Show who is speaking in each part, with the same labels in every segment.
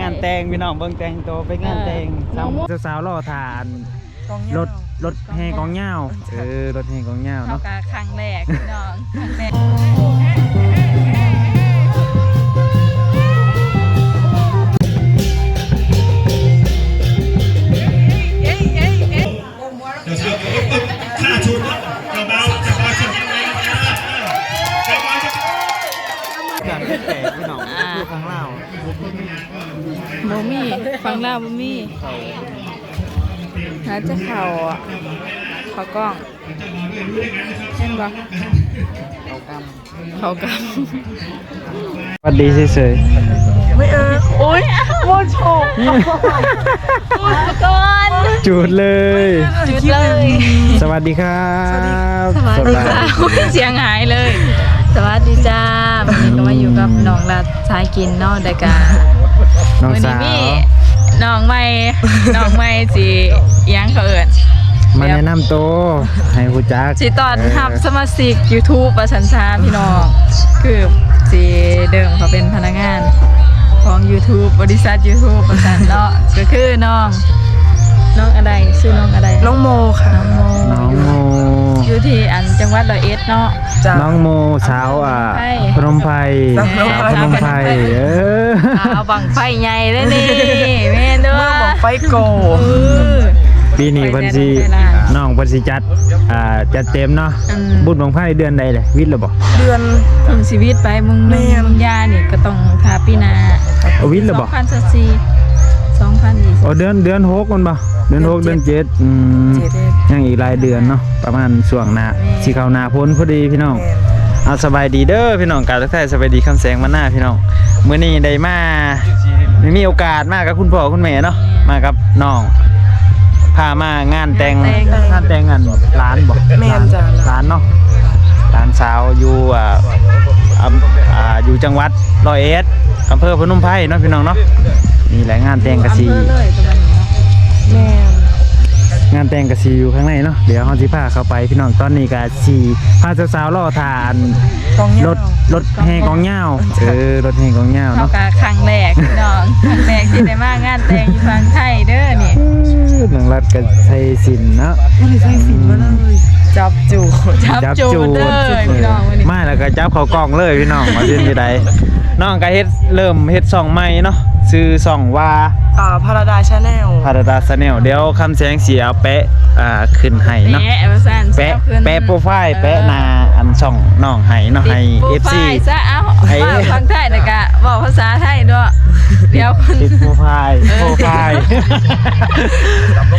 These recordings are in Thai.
Speaker 1: งานแต่งพี่น้องเบิ่งแต่งตัวไปงานแต่ง
Speaker 2: น้องมุก
Speaker 1: สาวๆรอทาน
Speaker 3: กอง
Speaker 1: รถรถแห่กองเหย้าเออรถแห่กองเหย้า
Speaker 2: เขา
Speaker 1: เนาะ
Speaker 2: กะครั้งแรกพี่น้องครั้งแรกเอ้ยเอ้ยเอ้ย
Speaker 4: เดี๋ยวเสือกถ้าชุดจะเบาจะเบาชุดยังไงจะเบาจะ
Speaker 1: การแตกพี่น้องอยู่ข้างล่าง
Speaker 2: บ่ มีฟังลาวบ่มีหาจะเข่าอะเข่ากล้องเห็นบ่เขาก
Speaker 1: สวัสดีเฉย
Speaker 3: ไม่เออำ
Speaker 2: โอ้ยโมโชกพูดก่อน
Speaker 1: ๆจูดเลย
Speaker 2: จุดเลย
Speaker 1: สวัสดีครับ
Speaker 2: สวัสดีค่ะเสียงหายเลย สวัสดีจ้าวันนี้ก็มาอยู่กับน้องรัดชายกินเนอกดากา
Speaker 1: น้อง
Speaker 2: วัน
Speaker 1: สา
Speaker 2: นี้
Speaker 1: ว
Speaker 2: มีน้องใหม่ น้องใหม่สิอิหยังเขาเอิญ
Speaker 1: มาแนะนำตัวให้ผู้จัก
Speaker 2: สิตอน
Speaker 1: เทั
Speaker 2: บสมาชิก YouTube ประชันชาพี่น้องคือสิเดิมเขาเป็นพนักงานของ YouTube บริษัท YouTube ประชันเนาะก็คือน้อง น้องอะไรชื่อน้องอะไร
Speaker 3: น้องโมค่ะ
Speaker 2: น้องโม
Speaker 1: น้องโม
Speaker 2: อยู่ที่อันจังหวัดร้อยเอ็ดเนาะ
Speaker 3: จ้ะ
Speaker 1: น้องโมสาวอะพนมไพร
Speaker 3: สาว
Speaker 1: สาวพนมไพรเออ
Speaker 2: เอาบังไฟใหญ่เลยนี่แม่นเด้อ
Speaker 3: เมื่อบอกไฟโก
Speaker 2: เออ
Speaker 1: ปีนี้เพิ่นสิน้องเพิ่นสิจัดอ่าจัดเต็มเนาะ
Speaker 2: อืม
Speaker 1: บุญบังไพเดือนใดเลยวิทย์หรือบ่
Speaker 3: เดือน
Speaker 2: ถึงชีวิตไปมึง
Speaker 3: แม่
Speaker 2: มึงยานี่ก็ต้องทาปีหนา
Speaker 1: เอาวิทย์หรือบ่
Speaker 2: สองพัน สิบสี่สองพันยี่สิบ
Speaker 1: โอ้เดือนเดือนหกมันบ่เดือนหกเดือนเจ็ดอืม
Speaker 3: เจ็ดเดือน
Speaker 1: ยังอีกหลายเดือนเนาะประมาณช่วงหน้าสิเข้าหน้าพ้นพอดีพี่น้อง
Speaker 3: แมน
Speaker 1: เอาสบายดีเด้อพี่น้องการทักทายสบายดีคำแสงมาหน้าพี่น้องมื้อนี้ได้มาไม่มีโอกาสมากับคุณพ่อคุณแม่เนาะมากับน้องพามางานแต่งงานแต่งงานร้านบ่
Speaker 3: แมนจ้ะ
Speaker 1: ร้านเนาะร้านสาวอยู่อ่า อำอ่าอยู่จังหวัดร้อยเอ็ดอำเภอพนมไพรเนาะพี่น้องเนาะนี่แหละงานแต่งกะสี
Speaker 2: อำเภอเลยประมาณนี้เนาะ
Speaker 3: แมน
Speaker 1: งานแต่งกะสีอยู่ข้างในเนาะเดี๋ยวเฮาสิพาเข้าไปพี่น้องตอนนี้กะสีพาสาวๆรอทาน
Speaker 3: กองเหย้าร
Speaker 1: ถรถแห่กองเหย้าเออรถแห่กองเหย้า
Speaker 2: เขา
Speaker 1: เนาะ
Speaker 2: กะครั้งแรกพี่น้องครั้งแรกที่ได้มางานแต่งอยู่ฝั่งไทยเด้อนี่
Speaker 1: หนัง รัดกับไทยสินเนาะ
Speaker 3: ไม่ได้ใส่สินมาเลยจับจูด
Speaker 2: จับจูดเด้อพี่น้องวันนี้
Speaker 1: มาแล้วก็จับเขากล้องเลยพี่น้องมาเรียนที่ใดน้องก็เฮ็ดเริ่มเฮ็ดช่องใหม่เนาะชื่อช่องว่า
Speaker 3: อ่าพาราดาชาแนล
Speaker 1: พาราดาชาแนลเดี๋ยวคำแสงสีเอาแปะอ่าขึ้นให้เนาะ
Speaker 2: แปะว่าซั่น
Speaker 1: แปะ
Speaker 2: เอาขึ้น
Speaker 1: แปะโปรไฟล์แปะหน้าอันช่องน้องให้เนาะให้
Speaker 2: ติด
Speaker 1: FC
Speaker 2: โปรไฟล์ซะเอ้า
Speaker 1: ให้
Speaker 2: ว่าฟังไทยแต่กะบอกภาษาไทยด้วยเดี๋ยว คน
Speaker 1: ติดโปรไฟล์
Speaker 2: เออ
Speaker 1: โปรไฟล์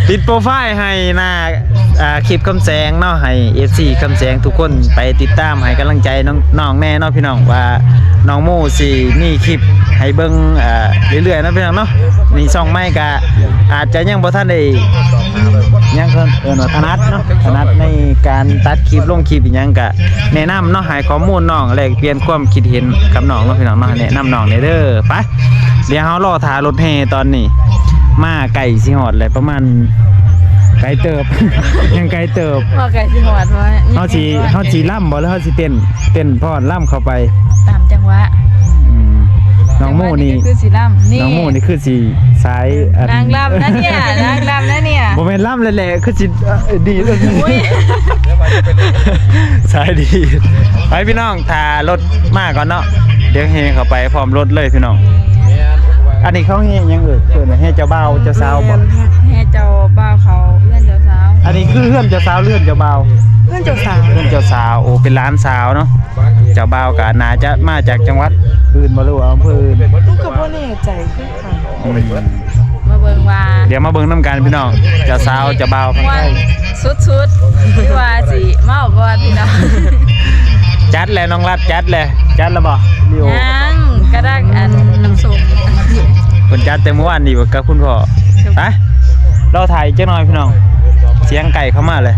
Speaker 1: ติดโปรไฟล์ให้หน้าอ่าคลิปคำแสงเนาะให้ FC คำแสงทุกคนไปติดตามให้กำลังใจน้องน้องแน่เนาะพี่น้องว่าน้องโมสิมีคลิปให้เบิ่งอ่าเรื่อยๆเนาะพี่น้องเนาะนี่ช่องใหม่ก็อาจจะยังบ่ทันได้ ยังเพิ่นเอิ้นว่าถนัดเนาะถนัดในการตัดคลิปลงคลิปอีหยังก็แนะนำเนาะให้ข้อมูลน้องแลกเปลี่ยนความคิดเห็นกับน้องเนาะพี่น้องเนาะแนะนำน้องได้เด้อไปเดี๋ยวเฮารอถ่ารถแห่ตอนนี้ มาไก่สิหอดเลยประมาณไก่เติบ ยังไก่เติบ
Speaker 2: ว่าไก่สิหอดไว้
Speaker 1: เฮาสิเฮาสิล่ำบ่แล้วเฮาสิเต้นเต้นพอดล่ำเข้าไป
Speaker 2: ตามจังหวะ
Speaker 1: อืม น้องโมนี่
Speaker 2: จังหวะคือสิล่ำนี่
Speaker 1: น้องโมนี่คือสิสายอั
Speaker 2: นางลำนะเนี่ยนางลำนะเนี่ย
Speaker 1: บ่แม่นล่ำเลยแหละคือสิเอ่อดีเลย
Speaker 2: อุ้ย
Speaker 1: สายดีไปพี่น้องถ่ารถมาก่อนเนาะเดี๋ยวเฮเข้าไปพร้อมรถเลยพี่น้อง อันนี้เขาเฮยังเอ่ยเพิ่นว่าเฮเจ้าบ่าวเจ้าสาวบ่
Speaker 2: แห่เจ้าบ่าวเขาเพื่อนเจ้าสาว
Speaker 1: อันนี้คือเฮือนเจ้าสาวเรือนเจ้าบ่าว
Speaker 3: เพื่อนเจ้าสาว
Speaker 1: เพื่อนเจ้าสาวโอ้เป็นร้านสาวเนาะเจ้าบ่าวก็น่าจะมาจากจังหวัด อื่นบ่รู้ว่าอำเภออื่น
Speaker 3: ลูกกับพ่อแน่ใจคือกัน
Speaker 1: อืม
Speaker 2: มาเบิ่งว่า
Speaker 1: เดี๋ยวมาเบิ่งน้ำกันพี่น้องเจ้าสาวเจ้าบ่าวพัง
Speaker 2: ม่ว
Speaker 1: ไท
Speaker 2: น
Speaker 1: ย
Speaker 2: สุดๆที่ว่าสิเมาบ่พี่น้อง
Speaker 1: จัดแล้วน้องรัดจัดแล้วจัดแล้วบ่ลิโอ
Speaker 2: ยังกระดักอันน้ำส้ม
Speaker 1: เพิ่นจัดแต่เมื่อวานนี่กับคุณพ่อไปเราถ่ายจักหน่อยพี่น้อง เสียงไก่เข้ามาเลย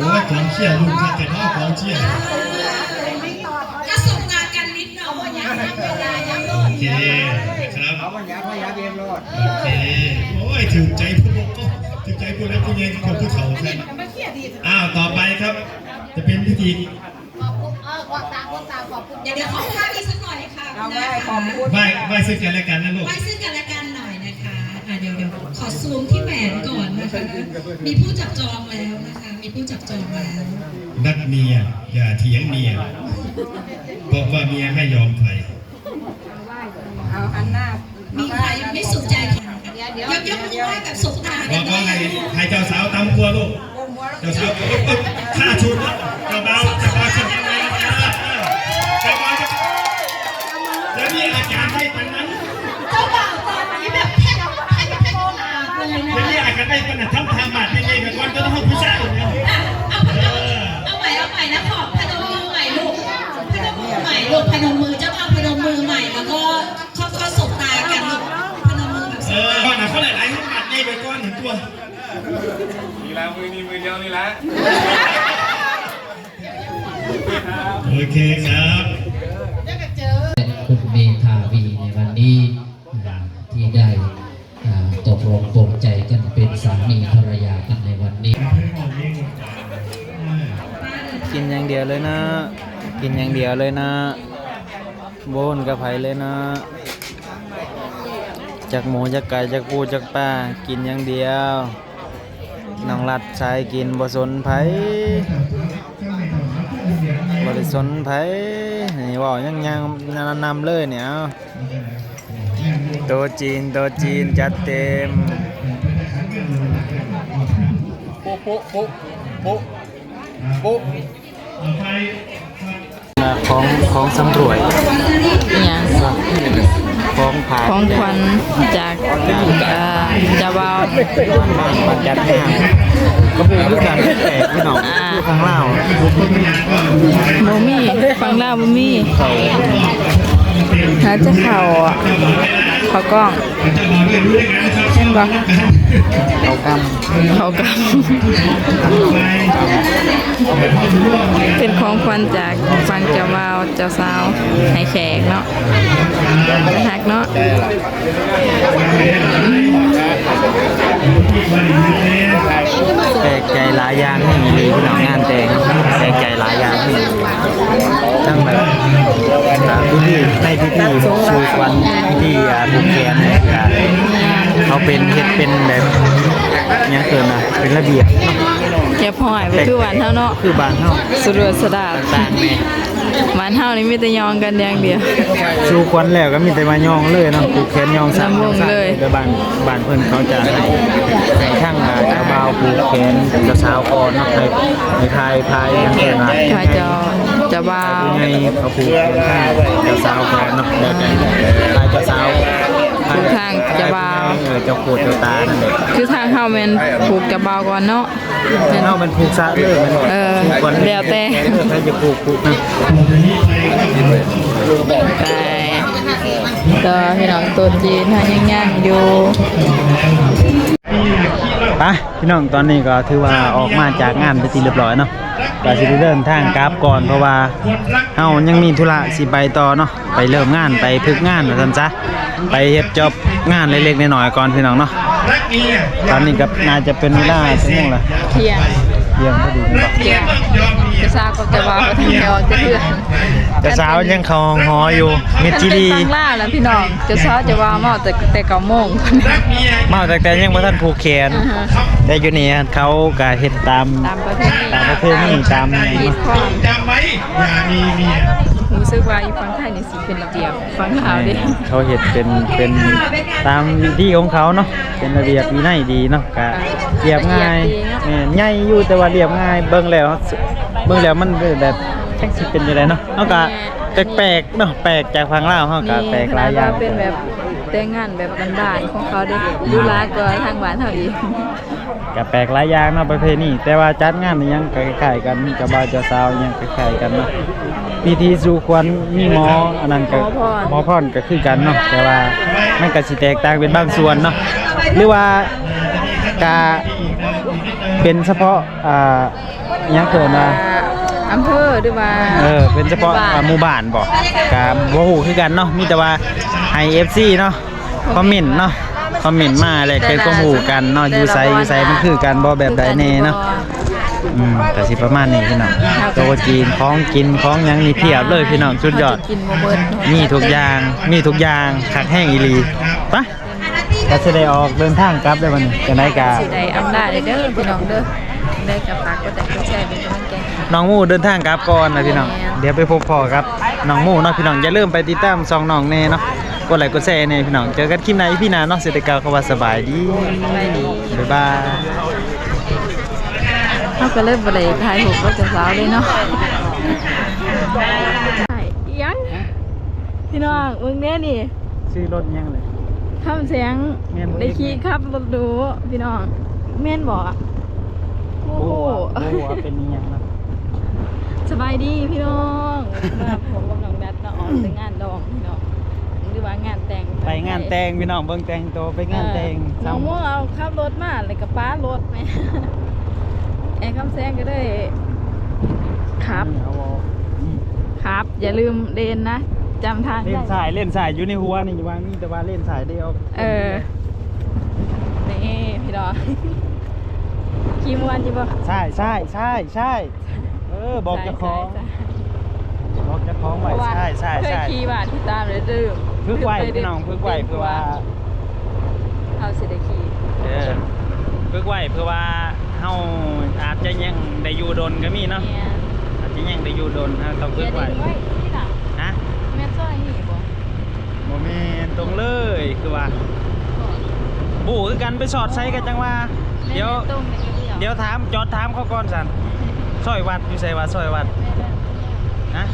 Speaker 5: โอ้ยกอ
Speaker 4: งเชียร์ลุงค่ะแต่นอกกองเชียร์
Speaker 6: ก็สบตากันนิดหน่อย
Speaker 4: โอเคครับเอาปัญญาพยาเบียมรอดโอเคโอ้ยถึงใจผู้ปกถึงใจผู้รักผู้ใหญ่ที่เขาผู้เฒ่าครับอ้าวต่อไปครับ จะเป็นพิธี
Speaker 5: ขอบคุณเออขอบตาขอบตาขอบคุณ
Speaker 6: เดี๋ยวเดี๋ยวขอภาพอีกสักหน่อยค่ะเอาไว้ขอ
Speaker 4: ไหว้ไหว้ซึ่งกันและกันนะลูก
Speaker 6: ไว้ซึ่งกันและกันหน่อยนะคะอะเดี๋ยวเดี๋ยวขอซูมที่แหวนก่อน นะคะมีผู้จับจองแล้วนะคะ มีผู้จับจองแล้ว
Speaker 4: นัดเมียอย่าเถียงเมียบอกว่าเมียไม่ยอมใคร
Speaker 6: มีใครไม่สนใจค่ะยกยกมือไหว้แบบสบตา
Speaker 4: บ
Speaker 6: กั
Speaker 4: อนก
Speaker 6: ด้ว
Speaker 4: ว่ายให้ให้เจ้าสาวตำครัวลูกเจ้าสาวเอ้ยเอ้ยค่าชุดนะเจ้าเบา
Speaker 6: มือนี้มือเดี
Speaker 4: ยว
Speaker 7: นี่ละ
Speaker 4: โอเคครับ
Speaker 8: คุณเมธาวีในวันนี้อ่าที่ได้อ่าตกลงปลงใจกันเป็นสามีภรรยากันในวันนี้
Speaker 1: กินอย่างเดียวเลยนะ กินอย่างเดียวเลยนะโบนกับไผเลยนะ จากหมูจากไก่จากปูจากปลากินอย่างเดียว น้องรัดชายกินบ่สนไผบ่ได้สนไผนี่เว่ายังยังนำๆเลยเนี่ยเอาโตะจีนโตะจีนจัดเต็ม
Speaker 7: ปุ๊ปุ๊ปุ๊ปุ๊ปุ๊
Speaker 4: ต่อไป
Speaker 1: ของของสำรวย
Speaker 2: อหย่าง
Speaker 1: ของผ่าน
Speaker 2: ของขวัญจากเอ่อเจ้าบ่าว
Speaker 1: มาจัดงานกระปูคือกันแต่พี่น้อง
Speaker 2: อ่า
Speaker 1: คือข้างล่าง
Speaker 2: บ่มีฟังลาวบ่มีหาจะเข้าอะเขากล้องเห็นบ่
Speaker 1: เขาก
Speaker 2: เขากำเป็นของขวัญจากฟังเจ้าบ่าวเจ้าสาวให้แขกเนาะหักเนาะ
Speaker 1: แปลกใจหลายอย่างนี่มีพี่น้องงานแต่งแปลกใจหลายอย่างนี่ทั้งแบบอ่พิธีในพิธีสู่ขวัญพิธีอ่บุกแกนเนี่ยก็ เขาเป็นเฮ็ดเป็นแบบเนี้ยเกินนะเป็นระเบียบเนาะ
Speaker 2: แค่พ่อยไปคือหวานเท่าเนาะ
Speaker 1: คือบ้านเฮา
Speaker 2: สุดยอดสดา
Speaker 1: ต่างแม่
Speaker 2: หวานเท่านี้มีแต่ยองกันอย่างเดียว
Speaker 1: สู่ขวัญแล้วก็มีแต่มายองเลยเนาะผูกแขนยองสาม
Speaker 2: ลำวง
Speaker 1: สาม
Speaker 2: เลย
Speaker 1: แต่บ้านบ้านเพิ่นเขาจะให้ให้ทั้งอ่าเจ้าบ่าวผูกแขนเจ้าสาวก่อนเนาะให้ให้ทายทายอย่างเงี้ยนะ
Speaker 2: ข้าเจ้าเจ้าบ่าว
Speaker 1: ยังไงเขาผูกแขนให้เจ้าสาวก่อนเนาะแล้วก็ทายเจ้าสาว
Speaker 2: ผูกทางเจ้าบ่าว
Speaker 1: เออเจ้าโคตรเจ้าตานั่นแหละ
Speaker 2: คือทางเฮาแม่นผูกเจ้าบ่าวก่อนเนาะแม่น
Speaker 1: เฮามันผูกซะเลยมัน
Speaker 2: เออ
Speaker 1: ผูกก่อน
Speaker 2: แล้วแต่
Speaker 1: เออใครจะผูกผูกนะ
Speaker 2: ไปต่อพี่น้องตัวจีนทางยังย่างอยู่
Speaker 1: ไปพี่น้องตอนนี้ก็ถือว่าออกมาจากงานไปนที่เรียบร้อยเนาะก็สิได้เดินทางกลับก่อนเพราะว่าเฮายังมีธุระสิไปต่อเนาะไปเริ่มงานไปพึกงานว่าซั่นซะไปเฮ็ดจบงานเล็กๆน้อยๆก่อนพี่น้องเนาะตอนนี้ก็น่าจะเป็นเวลาชั่นึงละ
Speaker 2: เที่ยง
Speaker 1: เที่ยงพอดีเนาะ
Speaker 2: เที่ยง
Speaker 4: ยอมเมีย
Speaker 2: จะทราบกับเจ้าบ่าวว่าทางเดียวจะเพื่อน
Speaker 1: แต่เช้ายังเข้าห้องหออยู่มิดจีดี
Speaker 2: ฟังล่าแล้วพี่น้องเจะเช้าจะว่ามาแต่แต่เก้าโมง
Speaker 4: รักเมีย
Speaker 1: มาตั้งแต่ยังบ่ทันผูกแขน
Speaker 2: อ่าฮะ
Speaker 1: แต่อยู่นี่เขาก็เฮ็ดตาม
Speaker 2: ตามประเพณี
Speaker 1: ตามประเพณีตาม
Speaker 2: มีความ
Speaker 4: จำไว้อย่ามีเมีย
Speaker 2: รู้สึกว่าอีฟังไทยนี่สิเป็นระเบียบฟังลาวดิ
Speaker 1: เขาเฮ็ดเป็นเป็นตามวิธีของเขาเนาะเป็นระเบียบวินัยดีเนาะก็เรียบง่ายแม่นใหญ่อยู่แต่ว่าเรียบง่าย เบิ่งแล้วเบิ่งแล้วมันแบบจักสิเป็นจังไดเนาะเฮาก็แปลกๆเนาะแปลกจากฝั่งลาวเฮาก็แปลกหลายอย่าง
Speaker 2: เป็นแบบแต่งงานแบบบ้านๆของเขาเด้ดูร้ายกว่าทางบ้านเฮาอีก
Speaker 1: ก็แปลกหลายอย่างเนาะประเพณีแต่ว่าจัดงานนี่ยังคล้ายๆกันกับบ่าวเจ้าสาวยังคล้ายๆกันเนาะ พิธีสู่ควรมีหมออันนั้นก็
Speaker 2: หมอพร
Speaker 1: หมอพรก็คือกันเนาะแต่ว่ามันก็สิแตกต่างเป็นบางส่วนเนาะหรือว่าการเป็นเฉพาะอ่าอิหยังเกินว่า
Speaker 2: อำเภอหรือว่า
Speaker 1: เออเป็นเฉพาะอ่าหมู่บ้านบ่ก็บ่ฮู้คือกันเนาะมีแต่ว่าให้ FC เนาะคอมเมนต์เนาะคอมเมนต์มาแล้วเกิดความรู้กันเนาะอยู่ไสอยู่ไสมันคือกันบ่แบบใดแน่เนาะ อืมก็สิประมาณนี้พี่น้องโตะจีนของกินของหยังนี่เพียบเลยพี่น้องสุดยอด
Speaker 2: กินบ่เบิดเนาะ
Speaker 1: มีทุกอย่างมีทุกอย่างคักแห้งอีหลีไปะก็สิได้ออกเดินทางกลับได้วันนี้จะได้กา
Speaker 2: สิได้อำลาได้เด้อพี่น้องเด้อได้กับฝากกดไลค์กดแชร์เป็นกำลังใจให้
Speaker 1: น้องหมู่เดินทางกลับก่อนนะพี่น้อง เดี๋ยวไปพบพ่อครับน้องหมู่เนาะพี่น้องอย่าลืมไปติดตามซองน้องแน่เนาะกดไลค์กดแชร์แน่พี่น้องเจอกันคลิปหน้าพี่นาเนาะเสร็จแต่กล่าวคำว่าสบายดี
Speaker 2: สบายดี
Speaker 1: บ๊ายบาย
Speaker 2: เขาก็เริ่มบริถ่ายรูปรถเจ้าสาวเลยเนาะถ่ายอิหยังพี่น้องมึงเนี่ยนี่
Speaker 1: ชื่อรถยังเลย
Speaker 2: ทำเสียง
Speaker 1: แม่นบ่
Speaker 2: ได้ขี่ขับรถดูพี่น้องแม่นบอกอะโอ้โห
Speaker 1: โอ้โหว่าเป็นอิหยังนะ
Speaker 2: สบายดีพี่น้องมาผมกับน้องดัดก็ออกไปงานดองพี่น้องหรือว่างานแต่ง
Speaker 1: ไปงานแต่งพี่น้องเบิ่งแต่งตัวไปงานแต่ง
Speaker 2: เออน้องม่วงเอาขับรถมาเลยกับป้ารถไหม แอนคำแซงก็ได้ครับ
Speaker 1: เอาเอาอืม
Speaker 2: ครับ อย่าลืมเดนนะจำทาง
Speaker 1: เล่น
Speaker 2: ได้
Speaker 1: สายเล่นสายอยู่ในหัวนี่วางนี่แต่ว่าเล่นสายเดียว
Speaker 2: เออ นี่พี่ดอกขี่มวนจีบ่
Speaker 1: ใช่ใช่ใช่ใช่เออบอกเจ้าของ
Speaker 2: ใช่ใช่
Speaker 1: บอกเจ้าของ
Speaker 2: เพ
Speaker 1: ไว้
Speaker 2: ราะว่า
Speaker 1: ใช่ใช่
Speaker 2: เคย
Speaker 1: ใช่
Speaker 2: ขี่บาทที่ตามเลยดื้อ
Speaker 1: พึกไว้พี่น้องพึกไว้เพื่อว่า
Speaker 2: เอาสิได้ขี่
Speaker 1: เออพึกไว้เพื่อว่า เฮาอาจจะยังได้อยู่ดนก็มีเนาะ
Speaker 2: เนี่ย
Speaker 1: อาจจะยังได้อยู่ดนเฮาต้องพึ
Speaker 2: เดี๋ย
Speaker 1: ก
Speaker 2: ว
Speaker 1: ไว้
Speaker 2: นี้ไว้ที่หลัง
Speaker 1: นะ
Speaker 2: แม่นซอยนี่บ่
Speaker 1: โมเมนตรงเลยคือว่าบูคือกันไปสอดใช้กันจังว่า เดี๋ยว
Speaker 2: แม่นตรงไหนก็เดียว
Speaker 1: เดี๋ยวถามจอดถามเขาก่อนสันซอยวัดอยู่ใส่วัดซอยวัด
Speaker 2: แม่นแล้ว
Speaker 1: นะ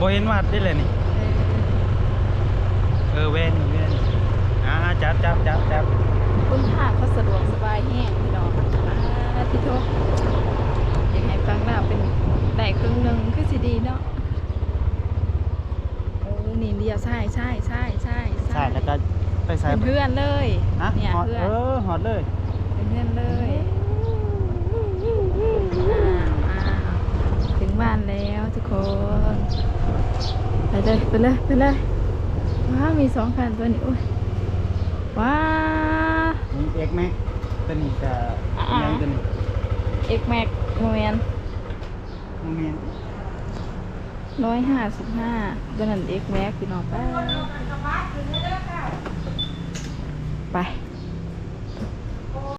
Speaker 1: บ่เห็นวัดได้เลยนี่เออเว้นเว้นอ่าจับจับจับจับ
Speaker 2: คุณทางก็สะดวกสบายแห้งพี่น้องอ่าที่โทษอยากให้ฟังแล้วเป็นได้ครึ่งหนึงคือสิดีเนาะโอ้นี่เดียวใช่ใช่ใช่ใช่
Speaker 1: ใช่แล้วก็ไปใส่
Speaker 2: เป็นเพื่อนเลย
Speaker 1: ฮะ
Speaker 2: เนี่ย
Speaker 1: หอด
Speaker 2: เพื่อน
Speaker 1: เออหอดเลย
Speaker 2: เป็นเพื่อนเลยอ่าอ่าถึงบ้านแล้วทุกคนไปเลยไปเลยไปเลยว้าวมีสองคันตัวนี้โอ้ยว้า
Speaker 1: นี่เอกแม็ก ตัวนี้จะ
Speaker 2: อ่า
Speaker 1: ยังตัวนี้
Speaker 2: เอ็กแม็กโมเมน
Speaker 1: โมเมน
Speaker 2: ร้อยห้าสิบห้าตัวนั้นเอ็กแม็กพี่น้องไปไป